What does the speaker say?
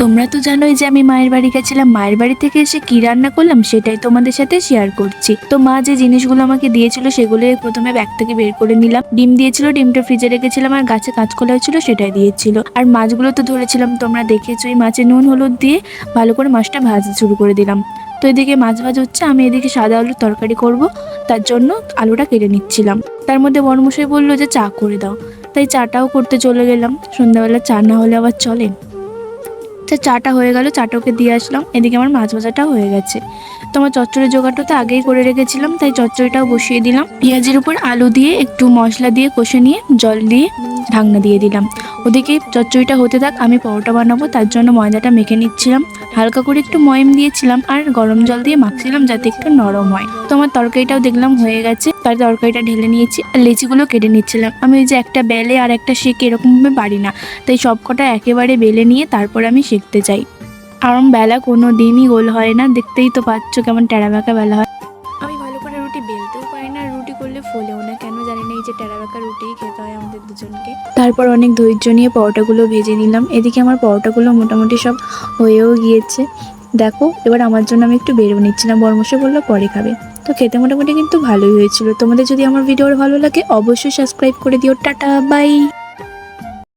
তোমরা তো জানোই যে আমি মায়ের বাড়ি গেছিলাম। মায়ের বাড়ি থেকে এসে কি রান্না করলাম সেটাই তোমাদের সাথে শেয়ার করছি। তো মা যে জিনিসগুলো আমাকে দিয়েছিল সেগুলো প্রথমে ব্যাগ থেকে বের করে নিলাম। ডিম দিয়েছিল, ডিমটা ফ্রিজে রেখেছিলাম আর গাছে কাঁচকলা হয়েছিল সেটাই দিয়েছিল। আর মাছগুলো তো ধরেছিলাম তোমরা দেখেছ, এই মাছে নুন, হলুদ দিয়ে ভালো করে মাছটা ভাজতে শুরু করে দিলাম। তো এদিকে মাছ ভাজা হচ্ছে, আমি এদিকে সাদা আলুর তরকারি করব, তার জন্য আলুটা কেটে নিচ্ছিলাম। তার মধ্যে বড়মশাই বলল যে চা করে দাও। তাই চাটাও করতে চলে গেলাম। সন্ধ্যাবেলা চা না হলে আবার চলে। তা চাটা হয়ে গেল, চাটা ওকে দিয়ে আসলাম। এদিকে আমার মাছ ভাজাটাও হয়ে গেছে। তোমার চচ্চড়ির জোগাড়টা তো আগেই করে রেখেছিলাম, তাই চচ্চড়িটাও বসিয়ে দিলাম। পেঁয়াজের উপর আলু দিয়ে একটু মশলা দিয়ে কষে নিয়ে জল দিয়ে ঢাকনা দিয়ে দিলাম। ওদিকে চচ্চড়িটা হতে থাক, আমি পরোটা বানাবো, তার জন্য ময়দাটা মেখে নিচ্ছিলাম। হালকা করে একটু ময়ম দিয়েছিলাম আর গরম জল দিয়ে মাখছিলাম যাতে একটু নরম হয়। তোমার তরকারিটাও দেখলাম হয়ে গেছে, তার তরকারিটা ঢেলে নিয়েছি আর লেচিগুলো কেটে নিচ্ছিলাম। আমি ওই যে একটা বেলে আর একটা শেকে এরকমভাবে পারি না, তাই সবকটা একেবারে বেলে নিয়ে তারপর আমি শিখতে চাই। কারণ বেলা কোনো দিনই গোল হয় না। দেখতেই তো পাচ্ছ কেমন টেরাবাঁকা বেলা হয়। আমি ভালো করে রুটি বেলতেও পারি না। রুটি করলে ফোলেও না। কেন জানি না এই যে টেরাবাঁকা রুটিই খেতে হয় আমাদের দুজনকে। তারপর অনেক ধৈর্য নিয়ে পরোটাগুলো ভেজে নিলাম। এদিকে আমার পরোটাগুলো মোটামুটি সব হয়েও গিয়েছে। দেখো এবার আমার জন্য আমি একটু বেরো নিচ্ছিলাম বর্মশে বলল পরে খাবে। তো খেতে মোটামুটি কিন্তু ভালোই হয়েছিল। তোমাদের যদি আমার ভিডিওর ভালো লাগে অবশ্যই সাবস্ক্রাইব করে দিও। Tata bye!